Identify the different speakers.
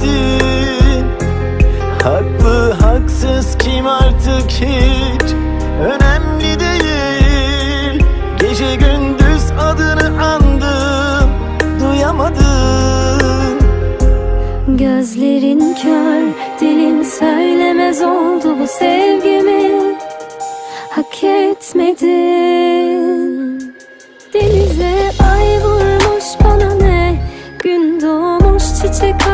Speaker 1: Göremedim Haklı haksız kim artık hiç? Önemli değil. Gece gündüz adını andım Duyamadım.
Speaker 2: Gözlerin kör, dilin söylemez oldu bu sevgimi. Hak etmedin